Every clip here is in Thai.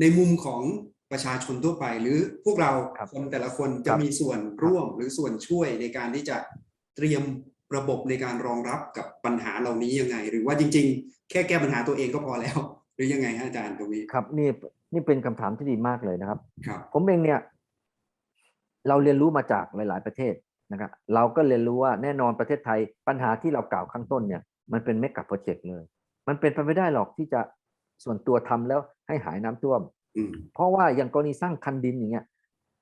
ในมุมของประชาชนทั่วไป หรือพวกเราครับคนแต่ละคนคจะรับมีส่วนร่วมหรือส่วนช่วยในการที่จะเตรียมระบบในการรองรับกับปัญหาเหล่านี้ยังไง หรือว่าจริง ๆ แค่แก้ปัญหาตัวเองก็พอแล้ว หรือยังไงฮะอาจารย์ตรงนี้ครับนี่นี่เป็นคำถามที่ดีมากเลยนะครับครับ ผมเองเนี่ย เราเรียนรู้มาจากหลาย ๆ ประเทศนะครับเราก็เรียนรู้ว่าแน่นอนประเทศไทยปัญหาที่เรากล่าวข้างต้นเนี่ย มันเป็นเมกะโปรเจกต์เลย มันเป็นไปไม่ได้หรอกที่จะ ส่วนตัวทำแล้วให้หายน้ำท่วมอืมเพราะว่าอย่างกรณีสร้างคันดินอย่างเงี้ย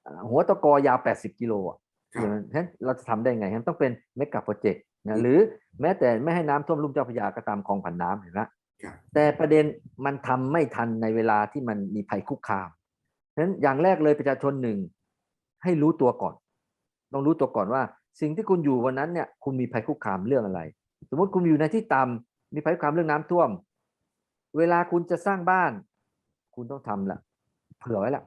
อ่าหัวตะกอยาว 80 กิโลอะครับฉะนั้นเราจะทำได้ไงมันต้องเป็นเมกะโปรเจกต์อืนะมหรือแม้แต่ไม่ให้น้ำท่วมลุ่มเจ้าพระยาก็ตามคลองผ่านน้ำเห็นไหมครับแต่ประเด็นมันทำไม่ทันในเวลาที่มันมีภัยคุกคามฉะนั้นอย่างแรกเลยประชาชนหนึ่งให้รู้ตัวก่อน ต้องรู้ตัวก่อนว่า สิ่งที่คุณอยู่วันนั้นเนี่ยคุณมีภัยคุกคามเรื่องอะไร สมมติคุณอยู่ในที่ต่ำมีภัยคุกคามเรื่องน้ำท่วม เวลาคุณจะสร้างบ้าน คุณต้องทำละเผื่อไว้ละ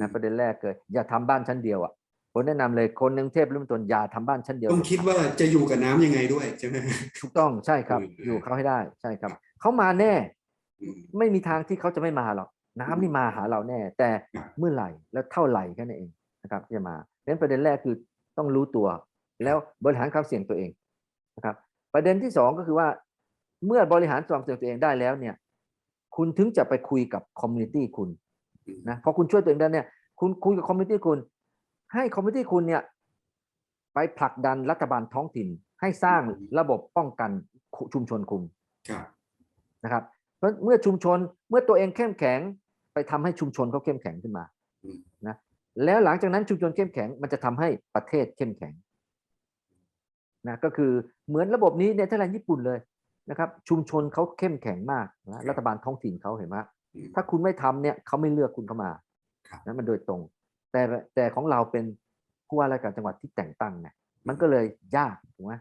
นะประเด็นแรกเลยอย่าทำบ้านชั้นเดียวอะผมแนะนำเลยคนในกรุงเทพเริ่มต้นอย่าทำบ้านชั้นเดียว ต้องคิดว่าจะอยู่กับน้ำยังไงด้วยใช่ไหมถูกต้องใช่ครับอืมอยู่เขาให้ได้ใช่ครับ เขามาแน่อืมไม่มีทางที่เขาจะไม่มาหรอกน้ำนี่มาหาเราแน่ แต่ครับเมื่อไหร่แล้วเท่าไหร่แค่นั้นเองนะครับที่จะมาเพราะฉะนั้นประเด็นแรกคือต้องรู้ตัว แล้วบริหารความเสี่ยงตัวเองนะครับ ประเด็นที่สองก็คือว่า เมื่อบริหารความเสี่ยงตัวเองได้แล้วเนี่ย คุณถึงจะไปคุยกับคอมมูนิตี้คุณอืมนะพอคุณช่วยตัวเองได้เนี่ยคุณคุยกับคอมมูนิตี้คุณ ให้คอมมูนิตี้คุณเนี่ยไปผลักดันรัฐบาลท้องถิ่น ให้สร้างระบบป้องกันชุมชนคุณครับนะครับเพราะเมื่อชุมชนเมื่อตัวเองเข้มแข็งไปทำให้ชุมชนเขาเข้มแข็งขึ้นมาอืมนะแล้วหลังจากนั้นชุมชนเข้มแข็งมันจะทำให้ประเทศเข้มแข็งนะก็คือเหมือนระบบนี้ในเทแลนด์ญี่ปุ่นเลย นะครับชุมชนเขาเข้มแข็งมากนะรัฐบาลท้องถิ่นเขาเห็นไหมอืมถ้าคุณไม่ทำเนี่ยเขาไม่เลือกคุณเข้ามาครับนะมันโดยตรง แต่แต่ของเราเป็นผู้ว่าราชการจังหวัดที่แต่งตั้งไงมันก็เลยยากถูกไหม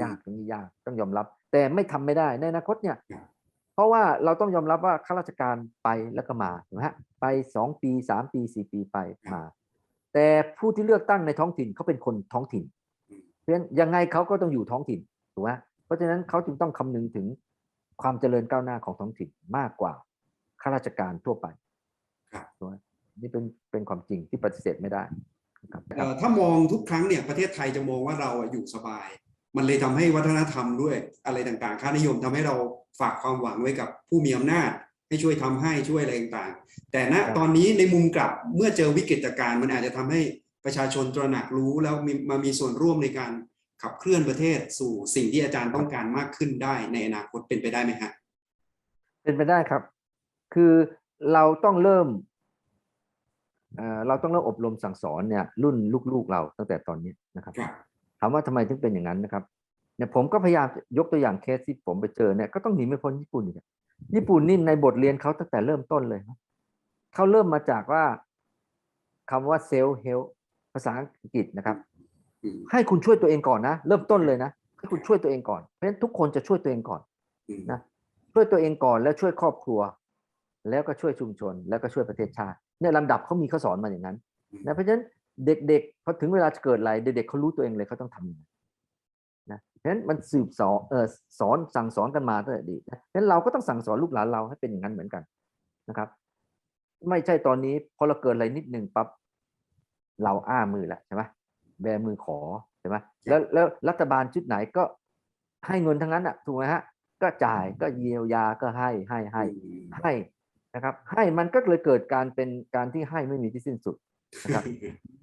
ยากตรงนี้ยากต้องยอมรับ แต่ไม่ทำไม่ได้ในอนาคตเนี่ยครับเพราะว่าเราต้องยอมรับว่าข้าราชการไปแล้วก็มาถูกไหมฮะไปสองปีสามปีสี่ปีไปมา แต่ผู้ที่เลือกตั้งในท้องถิ่นเขาเป็นคนท้องถิ่นอืมเพราะฉะนั้นยังไงเขาก็ต้องอยู่ท้องถิ่นถูกไหม เพราะฉะนั้นเขาจึงต้องคำนึงถึงความเจริญก้าวหน้าของท้องถิ่นมากกว่าข้าราชการทั่วไปครับถูกไหมนี่เป็นเป็นความจริงที่ปฏิเสธไม่ได้นะครับเอ่อถ้ามองทุกครั้งเนี่ยประเทศไทยจะมองว่าเราอะอยู่สบาย มันเลยทำให้วัฒนธรรมด้วย อะไรต่างๆ ค่านิยมทำให้เราฝากความหวังไว้กับผู้มีอำนาจ ให้ช่วยทำให้ช่วยอะไรต่างๆ แต่ณตอนนี้ในมุมกลับเมื่อเจอวิกฤตการณ์มันอาจจะทำให้ประชาชนตระหนักรู้แล้วมีมามีส่วนร่วมในการ ขับเคลื่อนประเทศสู่สิ่งที่อาจารย์ต้องการมากขึ้นได้ในอนาคตเป็นไปได้ไหมฮะเป็นไปได้ครับ คือเราต้องเริ่มเอ่อเราต้องเริ่มอบรมสั่งสอนเนี่ยรุ่นลูกๆเราตั้งแต่ตอนนี้นะครับครับถามว่าทำไมถึงเป็นอย่างนั้นนะครับเนี่ยผมก็พยายามยกตัวอย่างเคสที่ผมไปเจอเนี่ยก็ต้องหนีไม่พ้นญี่ปุ่นอีกอะญี่ปุ่นนี่ในบทเรียนเขาตั้งแต่เริ่มต้นเลยนะเขาเริ่มมาจากว่าคำว่าเซลล์เฮลภาษาอังกฤษนะครับอืม ให้คุณช่วยตัวเองก่อนนะ เริ่มต้นเลยนะให้คุณช่วยตัวเองก่อนเพราะฉะนั้นทุกคนจะช่วยตัวเองก่อนอืมนะช่วยตัวเองก่อนแล้วช่วยครอบครัว แล้วก็ช่วยชุมชน แล้วก็ช่วยประเทศชาติเนี่ยลำดับเขามีเขาสอนมาอย่างนั้นนะเพราะฉะนั้นเด็กๆพอถึงเวลาจะเกิดอะไรเด็กๆเขารู้ตัวเองเลยเขาต้องทำยังไงนะเพราะฉะนั้นมันสืบสอนเออสอนสั่งสอนกันมาตั้งแต่อดีตนะเพราะฉะนั้นเราก็ต้องสั่งสอนลูกหลานเราให้เป็นอย่างนั้นเหมือนกันนะครับ ไม่ใช่ตอนนี้พอเราเกิดอะไรนิดหนึ่งปั๊บเราอ้ามือแหละใช่ไหม แบมือขอใช่ไหมแล้วแล้วรัฐบาลชุดไหนก็ให้เงินทั้งนั้นอะถูกไหมฮะ ก็จ่ายก็เยียวยาก็ให้ให้ให้ให้นะครับ ให้มันก็เลยเกิดการเป็นการที่ให้ไม่มีที่สิ้นสุดนะครับ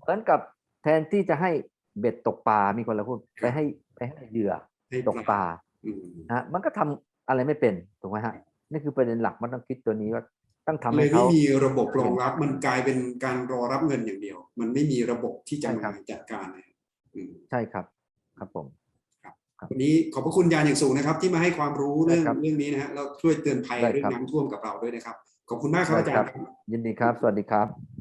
เหมือนกับแทนที่จะให้เบ็ดตกปลา มีคนละพูดไปให้ไปให้เหยื่อให้ตกปลาอืมนะฮะมันก็ทำอะไรไม่เป็นถูกไหมฮะนี่คือประเด็นหลักมันต้องคิดตัวนี้ว่า ต้องทำเลให้ยไม่เขามีระบบรองรับมันกลายเป็นการรอรับเงินอย่างเดียว มันไม่มีระบบที่จะใช่ครัมาบจัดการเลยอืมใช่ครับ ครับผมวันนี้ขอบพระคุณยานอย่างสูงนะครับ ที่มาให้ความรู้เรื่องได้ครับเรื่องนี้นะฮะแล้วช่วยเตือนภัยได้เรื่องครับน้ำท่วมกับเราด้วยนะครับ ขอบคุณมากครับอาจารย์ครับยินดีครับ สวัสดีครับ